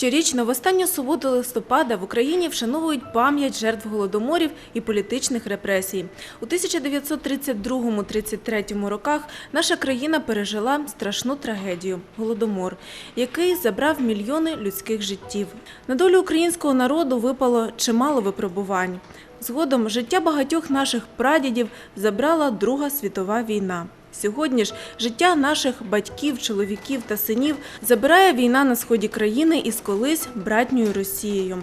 Щорічно в останню суботу листопада в Україні вшановують пам'ять жертв голодоморів і політичних репресій. У 1932-33 роках наша країна пережила страшну трагедію – голодомор, який забрав мільйони людських життів. На долю українського народу випало чимало випробувань. Згодом життя багатьох наших прадідів забрала Друга світова війна. Сьогодні ж життя наших батьків, чоловіків та синів забирає війна на сході країни із колись братньою Росією.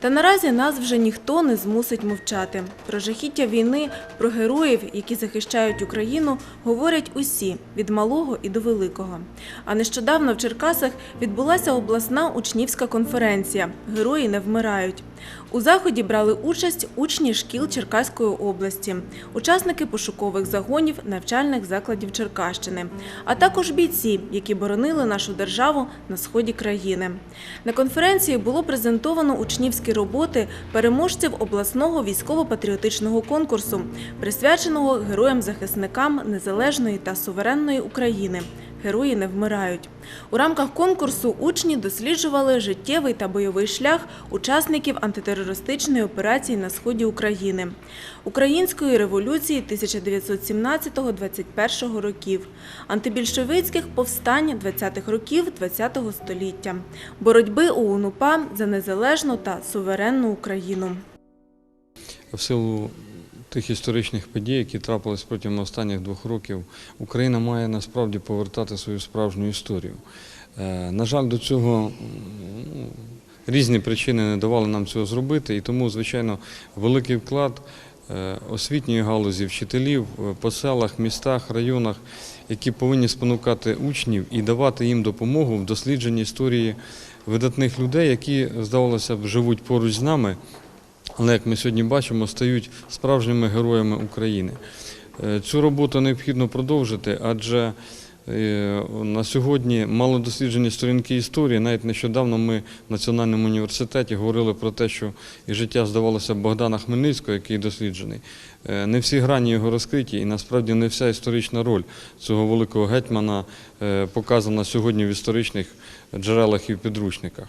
Та наразі нас вже ніхто не змусить мовчати. Про жахіття війни, про героїв, які захищають Україну, говорять усі від малого і до великого. А нещодавно в Черкасах відбулася обласна учнівська конференція Герої не вмирають. У заході брали участь учні шкіл Черкаської області, учасники пошукових загонів навчальних закладів Черкащини, а також бійці, які боронили нашу державу на сході країни. На конференції було презентовано учнівські роботи переможців обласного військово-патріотичного конкурсу, присвяченого героям-захисникам незалежної та суверенної України. Герої не вмирають. У рамках конкурсу учні досліджували життєвий та бойовий шлях учасників антитерористичної операції на сході України, української революції 1917-21 років, антибільшовицьких повстань 20-х років ХХ століття, боротьби ОУН-УПА за незалежну та суверенну Україну. В силу тих історичних подій, які трапились протягом останніх двох років, Україна має насправді повертати свою справжню історію. Е, На жаль, до цього різні причини не давали нам цього зробити, і тому, звичайно, великий вклад е, освітньої галузі, вчителів е, по селах, містах, районах, які повинні спонукати учнів і давати їм допомогу в дослідженні історії видатних людей, які, здавалося б, живуть поруч з нами, але як ми сьогодні бачимо, стають справжніми героями України. Е, Цю роботу необхідно продовжити, адже е, на сьогодні малодосліджені сторінки історії. Навіть нещодавно ми в Національному університеті говорили про те, що і життя здавалося Богдана Хмельницького, який досліджений. Е, Не всі грані його розкриті, і насправді не вся історична роль цього великого гетьмана показана сьогодні в історичних джерелах і підручниках.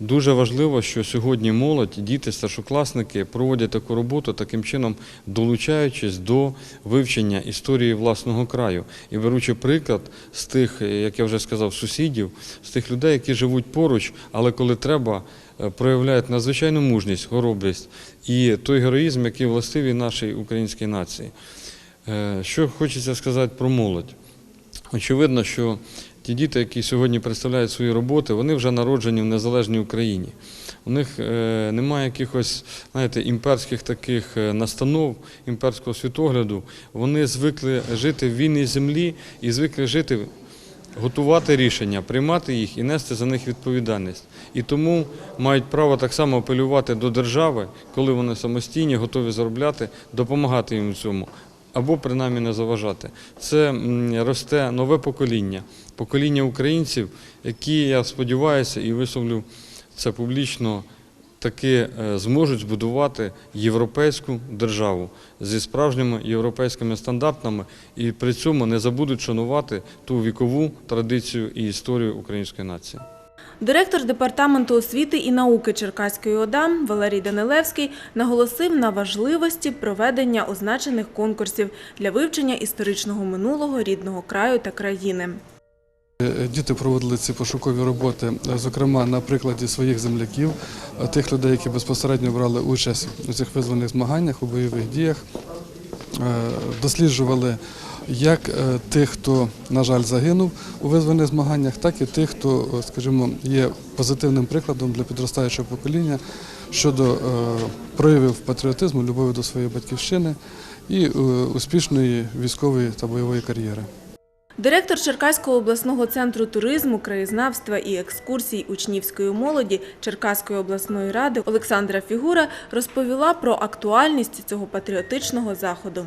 Дуже важливо, що сьогодні молодь, діти, старшокласники проводять таку роботу, таким чином долучаючись до вивчення історії власного краю і беручи приклад з тих, як я вже сказав, сусідів, з тих людей, які живуть поруч, але коли треба, е, проявляють надзвичайну мужність, хоробрість і той героїзм, який властивий нашій українській нації. Е, Що хочеться сказати про молодь? Очевидно, що ті діти, які сьогодні представляють свої роботи, вони вже народжені в незалежній Україні. У них е, немає якихось, знаєте, імперських таких е, настанов, імперського світогляду. Вони звикли жити в вільній землі і звикли жити, готувати рішення, приймати їх і нести за них відповідальність. І тому мають право так само апелювати до держави, коли вони самостійні, готові заробляти, допомагати їм у цьому або принаймні не заважати. Це росте нове покоління, покоління українців, які, я сподіваюся, і висловлю це публічно, таки е, зможуть збудувати європейську державу зі справжніми європейськими стандартами і при цьому не забудуть шанувати ту вікову традицію і історію української нації. Директор департаменту освіти і науки Черкаської ОДА Валерій Данилевський наголосив на важливості проведення означених конкурсів для вивчення історичного минулого рідного краю та країни. Е, Діти проводили ці пошукові роботи, е, зокрема на прикладі своїх земляків, е, тих людей, які безпосередньо брали участь у цих визвольних змаганнях, у бойових діях, досліджували як тих, хто, на жаль, загинув у визвольних змаганнях, так і тих, хто, скажімо, є позитивним прикладом для підростаючого покоління щодо проявів патріотизму, любові до своєї батьківщини і успішної військової та бойової кар'єри. Директор Черкаського обласного центру туризму, краєзнавства і екскурсій учнівської молоді Черкаської обласної ради Олександра Фігура розповіла про актуальність цього патріотичного заходу.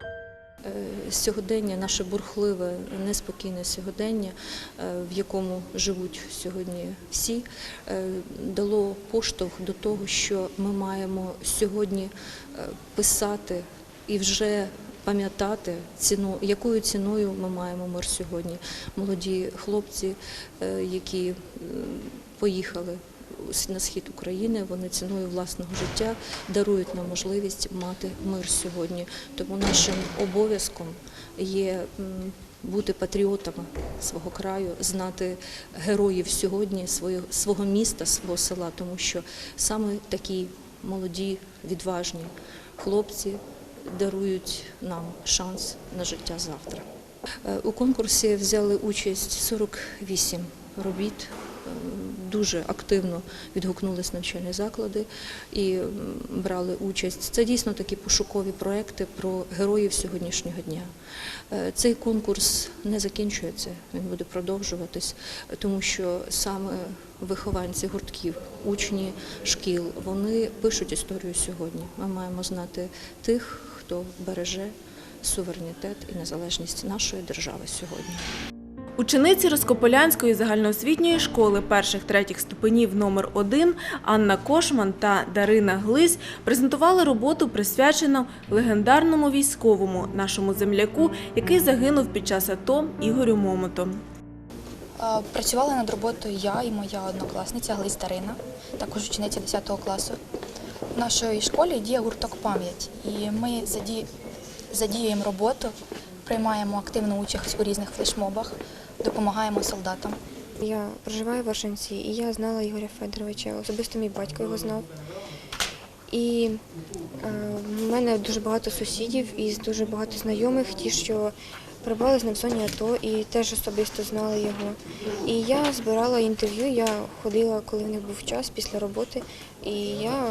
Е, Сьогодення, наше бурхливе, неспокійне сьогодення, е, в якому живуть сьогодні всі, е, дало поштовх до того, що ми маємо сьогодні писати і вже пам'ятати ціну, якою ціною ми маємо мир сьогодні. Молоді хлопці, е, які поїхали на схід України, вони ціною власного життя дарують нам можливість мати мир сьогодні. Тому нашим обов'язком є бути патріотами свого краю, знати героїв сьогодні, свого міста, свого села, тому що саме такі молоді, відважні хлопці дарують нам шанс на життя завтра. Е, У конкурсі взяли участь 48 робіт. Е, Дуже активно відгукнулись навчальні заклади і брали участь. Це дійсно такі пошукові проекти про героїв сьогоднішнього дня. Е, Цей конкурс не закінчується, він буде продовжуватись, тому що саме вихованці гуртків, учні шкіл, вони пишуть історію сьогодні. Ми маємо знати тих, хто береже суверенітет і незалежність нашої держави сьогодні. Учениці Роскополянської загальноосвітньої школи перших-третіх ступенів номер 1 Анна Кошман та Дарина Глись презентували роботу, присвячену легендарному військовому нашому земляку, який загинув під час АТО Ігорю Момоту. Працювали над роботою я і моя однокласниця Глись Дарина, також учениця 10 класу. В нашій школі діє гурток пам'ять, і ми заді- задіюємо роботу, приймаємо активну участь у різних флешмобах, допомагаємо солдатам. Я проживаю в Варшинці, і я знала Ігоря Федоровича. Особисто мій батько його знав. І е, в мене дуже багато сусідів і дуже багато знайомих, ті, що перебували з ним в зоні АТО і теж особисто знали його. І я збирала інтерв'ю, я ходила, коли в них був час після роботи, і я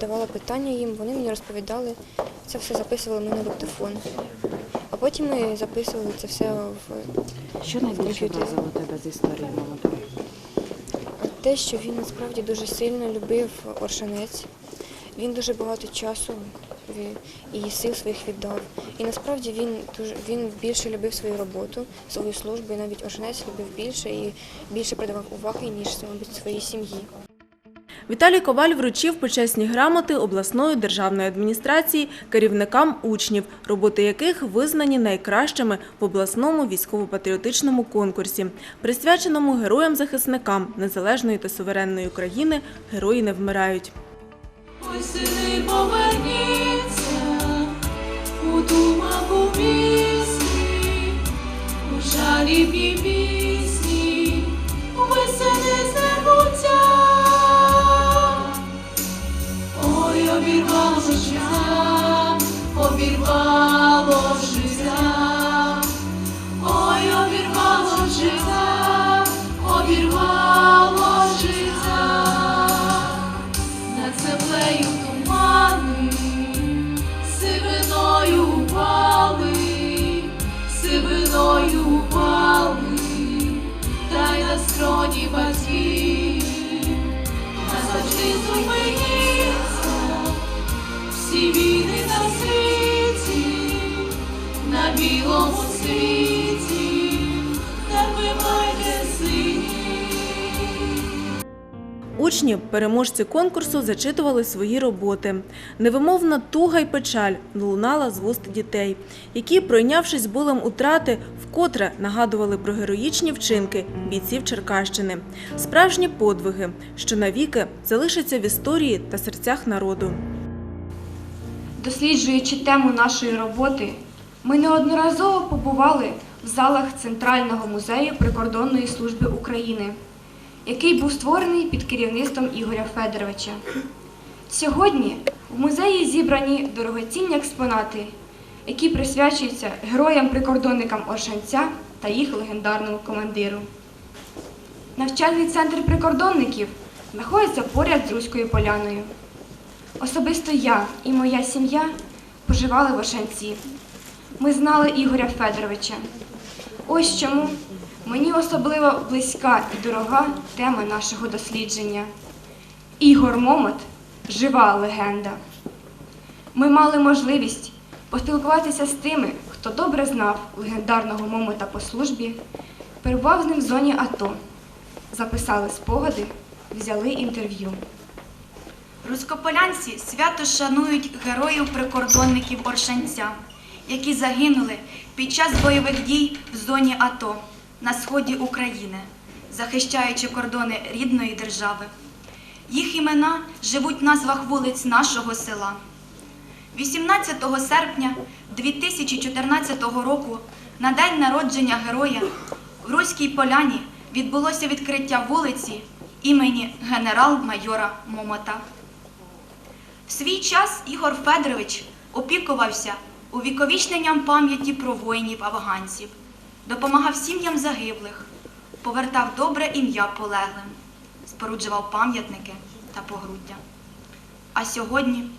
давала питання їм, вони мені розповідали, це все записували ми на диктофон. А потім ми записували це все в Що найбільше вразило тебе з історії Молотова? Те, що він насправді дуже сильно любив Оршанець. Він дуже багато часу ві- і сил своїх віддав. І насправді він він більше любив свою роботу, свою службу, і навіть Оршанець любив більше і більше придавав уваги, ніж мабуть, своїй сім'ї. Віталій Коваль вручив почесні грамоти обласної державної адміністрації керівникам учнів, роботи яких визнані найкращими в обласному військово-патріотичному конкурсі, присвяченому героям-захисникам незалежної та суверенної України Герої не вмирають. Ой, сини, поверніться, у думах у пісні, Учні, переможці конкурсу, зачитували свої роботи. Невимовна туга й печаль лунала з вуст дітей, які, пройнявшись болем утрати, вкотре нагадували про героїчні вчинки бійців Черкащини, справжні подвиги, що навіки залишаться в історії та серцях народу. Досліджуючи тему нашої роботи, ми неодноразово побували в залах Центрального музею прикордонної служби України, який був створений під керівництвом Ігоря Федоровича. Сьогодні в музеї зібрані дорогоцінні експонати, які присвячуються героям-прикордонникам Оршанця та їх легендарному командиру. Навчальний центр прикордонників знаходиться поряд з Руською поляною. Особисто я і моя сім'я поживали в Оршанці. Ми знали Ігоря Федоровича. Ось чому мені особливо близька і дорога тема нашого дослідження. Ігор Момот жива легенда. Ми мали можливість поспілкуватися з тими, хто добре знав легендарного Момота по службі, перебував з ним в зоні АТО, записали спогади, взяли інтерв'ю. Руськополянці свято шанують героїв-прикордонників Оршанця, які загинули під час бойових дій в зоні АТО на сході України, захищаючи кордони рідної держави. Їх імена живуть в назвах вулиць нашого села. 18 серпня 2014 року, на день народження героя, в Руській Поляні відбулося відкриття вулиці імені генерал-майора Момота. В свій час Ігор Федорович опікувався увіковічненням пам'яті про воїнів-афганців, допомагав сім'ям загиблих, повертав добре ім'я полеглим, споруджував пам'ятники та погруддя. А сьогодні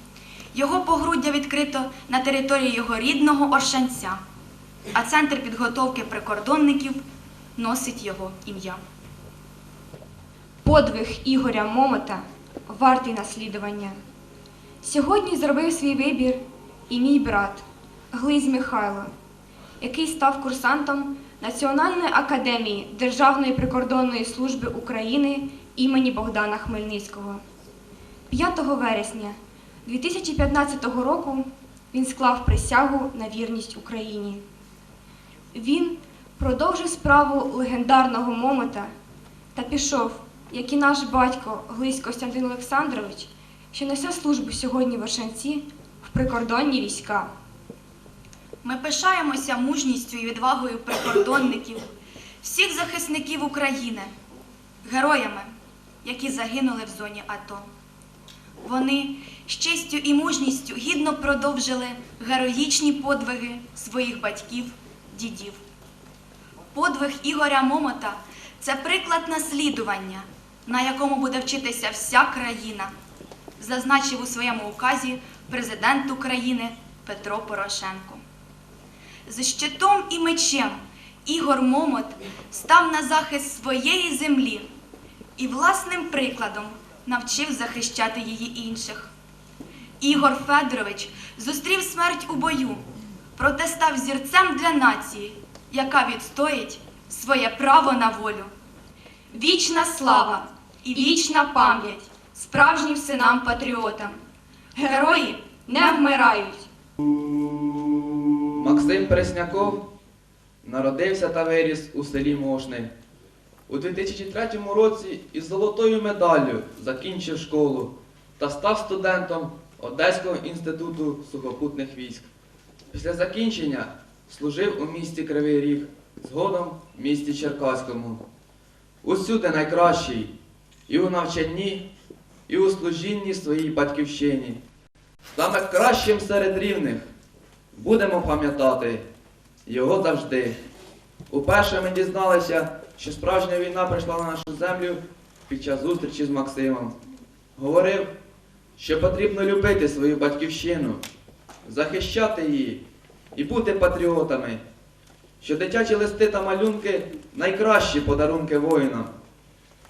його погруддя відкрито на території його рідного Оршанця, а центр підготовки прикордонників носить його ім'я. Подвиг Ігоря Момота вартий наслідування. Сьогодні зробив свій вибір і мій брат Глизь Михайло, який став курсантом Національної академії Державної прикордонної служби України імені Богдана Хмельницького. 5 вересня 2015 року він склав присягу на вірність Україні. Він продовжив справу легендарного Момота та пішов, як і наш батько Глись Костянтин Олександрович, що несе службу сьогодні в в прикордонні війська. Ми пишаємося мужністю і відвагою прикордонників, всіх захисників України, героями, які загинули в зоні АТО. Вони з честю і мужністю гідно продовжили героїчні подвиги своїх батьків, дідів. Подвиг Ігоря Момота це приклад наслідування, на якому буде вчитися вся країна, зазначив у своєму указі президент України Петро Порошенко. З щитом і мечем Ігор Момот став на захист своєї землі і власним прикладом навчив захищати її інших. Ігор Федорович зустрів смерть у бою, проте став зірцем для нації, яка відстоїть своє право на волю. Вічна слава і вічна пам'ять справжнім синам-патріотам. Герої не вмирають. Максим Пресняков народився та виріс у селі Мошни. У 2003 році із золотою медаллю закінчив школу та став студентом Одеського інституту сухопутних військ. Після закінчення служив у місті Кривий Ріг, згодом в місті Черкаському. Усюди найкращий і у навчанні, і у служінні своїй батьківщині. Саме кращим серед рівних будемо пам'ятати його завжди. Уперше ми дізналися, що справжня війна прийшла на нашу землю під час зустрічі з Максимом. Говорив, що потрібно любити свою батьківщину, захищати її і бути патріотами, що дитячі листи та малюнки найкращі подарунки воїнам.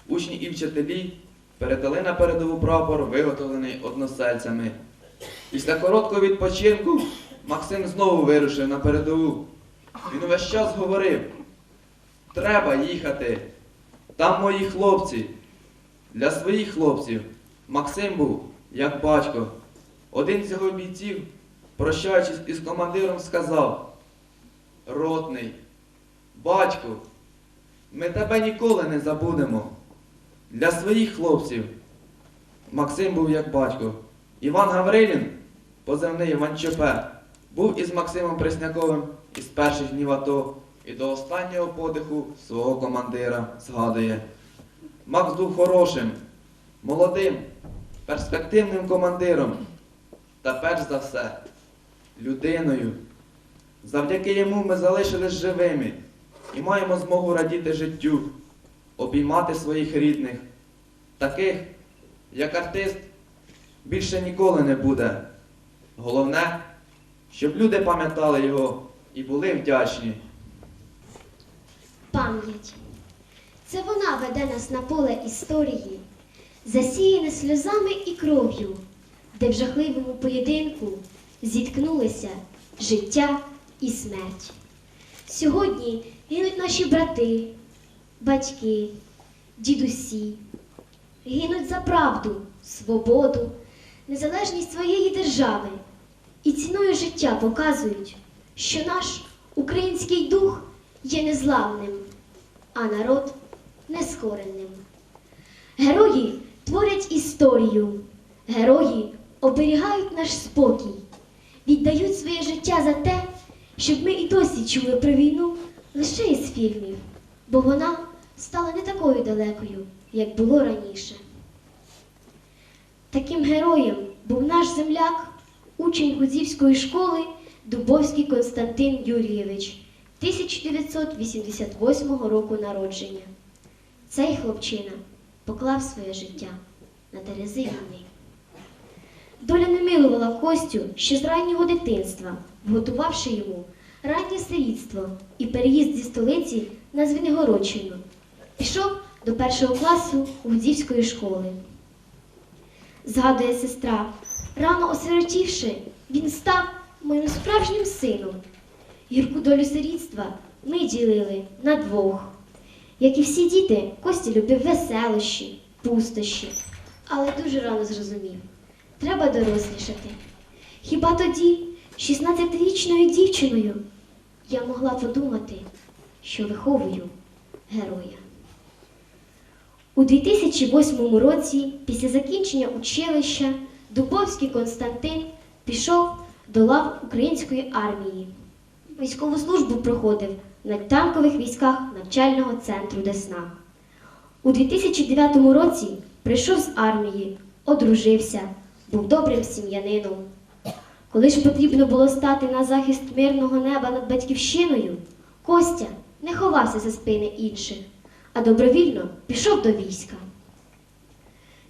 Учні і вчителі передали на передову прапор, виготовлений односельцями. Після короткого відпочинку Максим знову вирушив на передову. Він увесь час говорив: треба їхати. Там мої хлопці. Для своїх хлопців Максим був як батько. Один з його бійців, прощаючись із командиром, сказав: Ротний, батьку, ми тебе ніколи не забудемо. Для своїх хлопців Максим був як батько. Іван Гаврилін, позивний Іван Чопе, був із Максимом Пресняковим із перших днів АТО і до останнього подиху свого командира згадує. Макс був хорошим, молодим, перспективним командиром та перш за все людиною. Завдяки йому ми залишились живими і маємо змогу радіти життю, обіймати своїх рідних, таких, як артист, більше ніколи не буде. Головне, щоб люди пам'ятали його і були вдячні. Пам'ять. Це вона веде нас на поле історії, засіяне сльозами і кров'ю, де в жахливому поєдинку зіткнулися життя і смерть. Сьогодні гинуть наші брати, батьки, дідусі, гинуть за правду, свободу, незалежність своєї держави і ціною життя показують, що наш український дух є незламним, а народ нескоренним. Герої творять історію, герої оберігають наш спокій, віддають своє життя за те, щоб ми і досі чули про війну лише із фільмів, бо вона стала не такою далекою, як було раніше. Таким героєм був наш земляк, учень Гудзівської школи Дубовський Константин Юрійович, 1988 року народження. Цей хлопчина поклав своє життя на терези. Доля не милувала Костю ще з раннього дитинства, вготувавши йому раннє сирітство і переїзд зі столиці на Звенигородщину. Пішов до першого класу Гудзівської школи. Згадує сестра, рано осиротівши, він став моїм справжнім сином. Гірку долю сирітства ми ділили на двох. Як і всі діти, Костя любив веселощі, пустощі, але дуже рано зрозумів, треба дорослішати. Хіба тоді, 16-річною дівчиною, я могла подумати, що виховую героя. У 2008 році, після закінчення училища, Дубовський Константин пішов до лав української армії. Військову службу проходив на танкових військах навчального центру Десна. У 2009 році прийшов з армії, одружився, був добрим сім'янином. Коли ж потрібно було стати на захист мирного неба над батьківщиною, Костя не ховався за спини інших, а добровільно пішов до війська.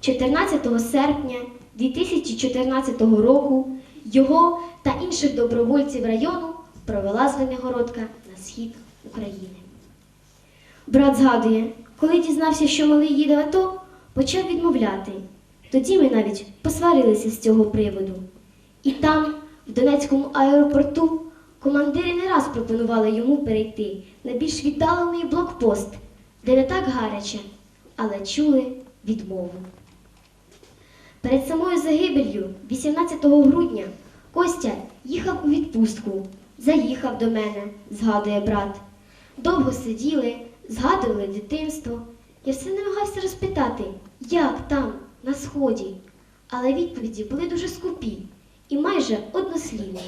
14 серпня 2014 року його та інших добровольців району провела Звенигородка на схід України. Брат згадує, коли дізнався, що малий їде в АТО, почав відмовляти. Тоді ми навіть посварилися з цього приводу. І там, в Донецькому аеропорту, командири не раз пропонували йому перейти на більш віддалений блокпост, де не так гаряче, але чули відмову. Перед самою загибелью, 18 грудня, Костя їхав у відпустку, заїхав до мене, згадує брат. Довго сиділи, згадували дитинство. Я все намагався розпитати, як там, на сході. Але відповіді були дуже скупі і майже однослівні.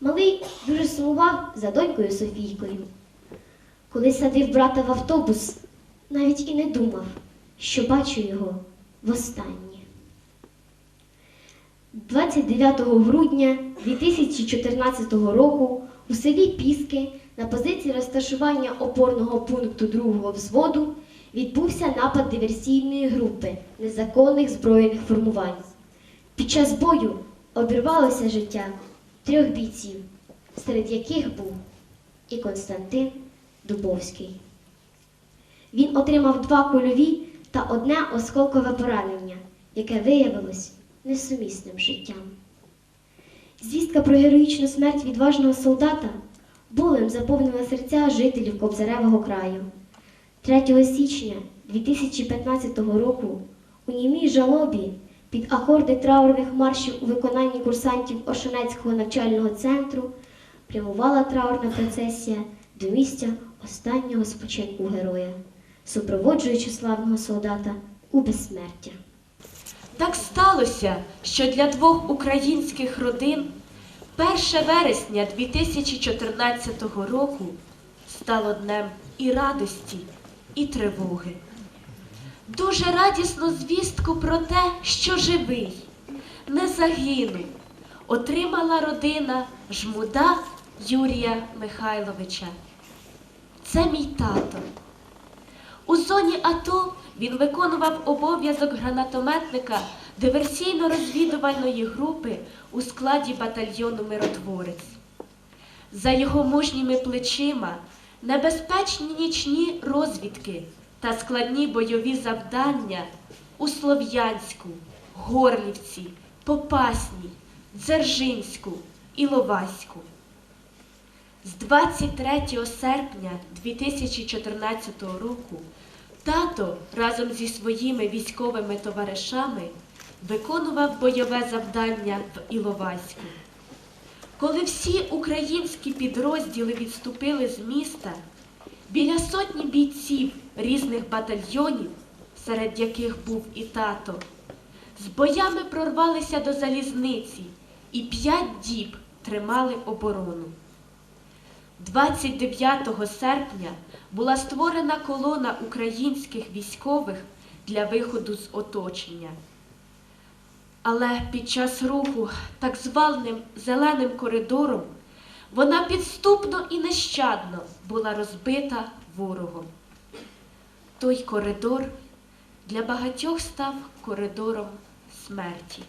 Малий дуже сумував за донькою Софійкою. Коли садив брата в автобус, навіть і не думав, що бачу його востаннє. 29 грудня 2014 року у селі Піски на позиції розташування опорного пункту другого взводу відбувся напад диверсійної групи незаконних збройних формувань. Під час бою обірвалося життя трьох бійців, серед яких був і Константин Дубовський. Він отримав два кульові та одне осколкове поранення, яке виявилось несумісним життям. Звістка про героїчну смерть відважного солдата болем заповнила серця жителів Кобзаревого краю. 3 січня 2015 року у німій жалобі під акорди траурних маршів у виконанні курсантів Ошанецького навчального центру прямувала траурна процесія до місця останнього спочинку героя, супроводжуючи славного солдата у безсмертя. Так сталося, що для двох українських родин 1 вересня 2014 року стало днем і радості, і тривоги. Дуже радісну звістку про те, що живий, не загинув, отримала родина жмуда Юрія Михайловича. Це мій тато. У зоні АТО він виконував обов'язок гранатометника диверсійно-розвідувальної групи у складі батальйону Миротворець. За його мужніми плечима небезпечні нічні розвідки та складні бойові завдання у Слов'янську, Горлівці, Попасній, Дзержинську, Іловайську. З 23 серпня 2014 року тато разом зі своїми військовими товаришами виконував бойове завдання в Іловайську. Коли всі українські підрозділи відступили з міста, біля сотні бійців різних батальйонів, серед яких був і тато, з боями прорвалися до залізниці і п'ять діб тримали оборону. 29 серпня була створена колона українських військових для виходу з оточення. Але під час руху так званим зеленим коридором вона підступно і нещадно була розбита ворогом. Той коридор для багатьох став коридором смерті.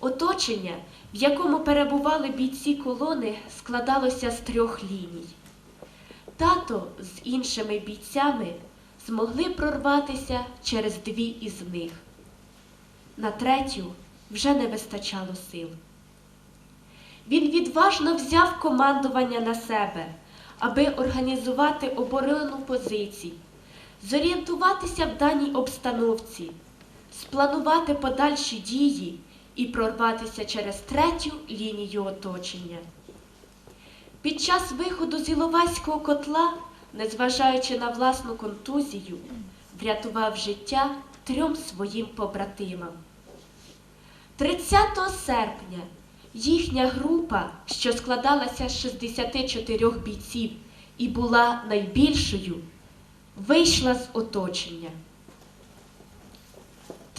Оточення, в якому перебували бійці колони, складалося з трьох ліній. Тато з іншими бійцями змогли прорватися через дві із них. На третю вже не вистачало сил. Він відважно взяв командування на себе, аби організувати оборону позицій, зорієнтуватися в даній обстановці, спланувати подальші дії і прорватися через третю лінію оточення. Під час виходу з Іловайського котла, незважаючи на власну контузію, врятував життя трьом своїм побратимам. 30 серпня їхня група, що складалася з 64 бійців і була найбільшою, вийшла з оточення.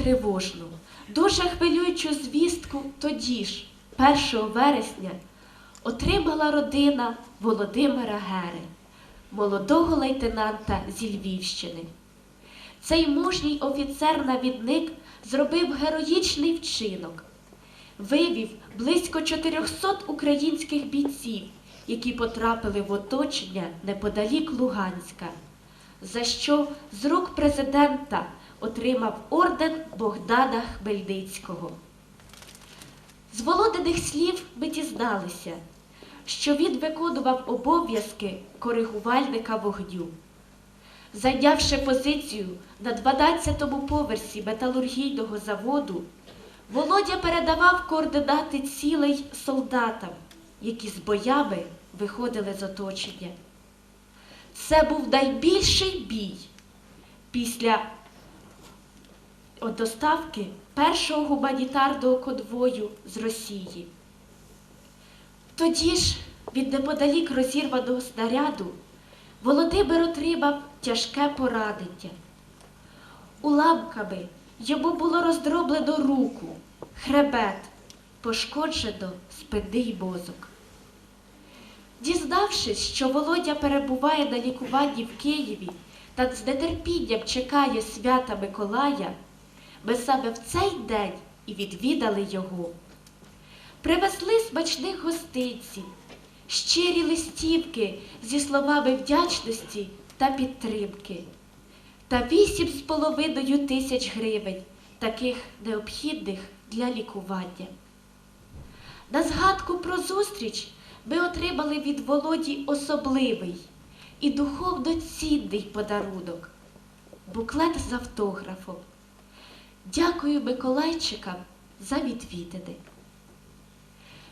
Тривожну, дуже хвилюючу звістку тоді ж, 1 вересня, отримала родина Володимира Гери, молодого лейтенанта зі Львівщини. Цей мужній офіцер-навідник зробив героїчний вчинок, вивів близько 400 українських бійців, які потрапили в оточення неподалік Луганська, за що з рук президента отримав орден Богдана Хмельницького. З володених слів ми дізналися, що він виконував обов'язки коригувальника вогню. Зайнявши позицію на 12-му поверсі металургійного заводу, Володя передавав координати цілей солдатам, які з боями виходили з оточення. Це був найбільший бій після доставки першого гуманітарного конвою з Росії. Тоді ж, від неподалік розірваного снаряду, Володимир отримав тяжке поранення. Уламками йому було роздроблено руку, хребет, пошкоджено спинний мозок. Дізнавшись, що Володя перебуває на лікуванні в Києві та з нетерпінням чекає свята Миколая, ми саме в цей день і відвідали його. Привезли смачних гостинців, щирі листівки зі словами вдячності та підтримки, та вісім з половиною тисяч гривень, таких необхідних для лікування. На згадку про зустріч ми отримали від Володі особливий і духовно цінний подарунок буклет з автографом. Дякую Миколайчикам за відвідини.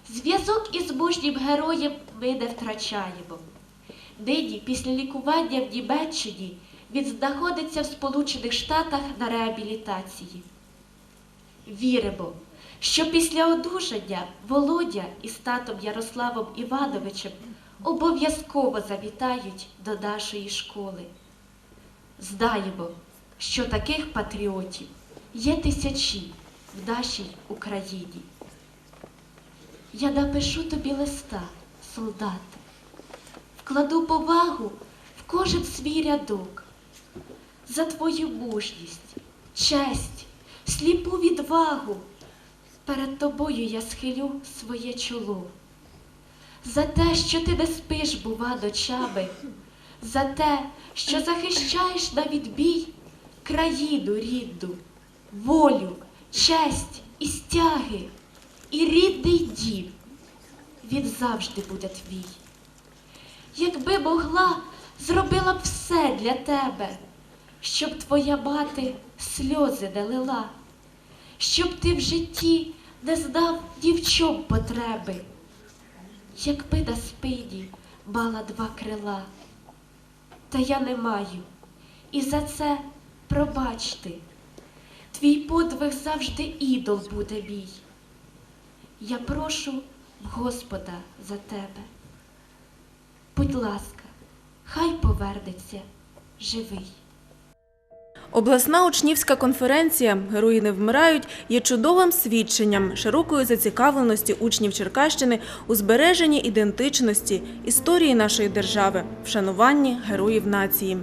Зв'язок із мужнім героєм ми не втрачаємо. Нині, після лікування в Німеччині, він знаходиться в Сполучених Штатах на реабілітації. Віримо, що після одужання Володя із татом Ярославом Івановичем обов'язково завітають до нашої школи. Знаємо, що таких патріотів є тисячі в нашій Україні. Я напишу тобі листа, солдати, вкладу повагу в кожен свій рядок за твою мужність, честь, сліпу відвагу. Перед тобою я схилю своє чоло. За те, що ти не спиш, бува, ночами, за те, що захищаєш на відбій країну рідну, волю, честь і стяги, і рідний дім. Він завжди буде твій. Якби могла, зробила б все для тебе, щоб твоя мати сльози не лила, щоб ти в житті не здав дівчом потреби. Якби на спині мала два крила, та я не маю, і за це пробачте. Твій подвиг завжди ідол буде мій. Я прошу Господа за тебе. Будь ласка, хай повернеться живий. Обласна учнівська конференція Герої не вмирають є чудовим свідченням широкої зацікавленості учнів Черкащини у збереженні ідентичності, історії нашої держави, вшануванні героїв нації.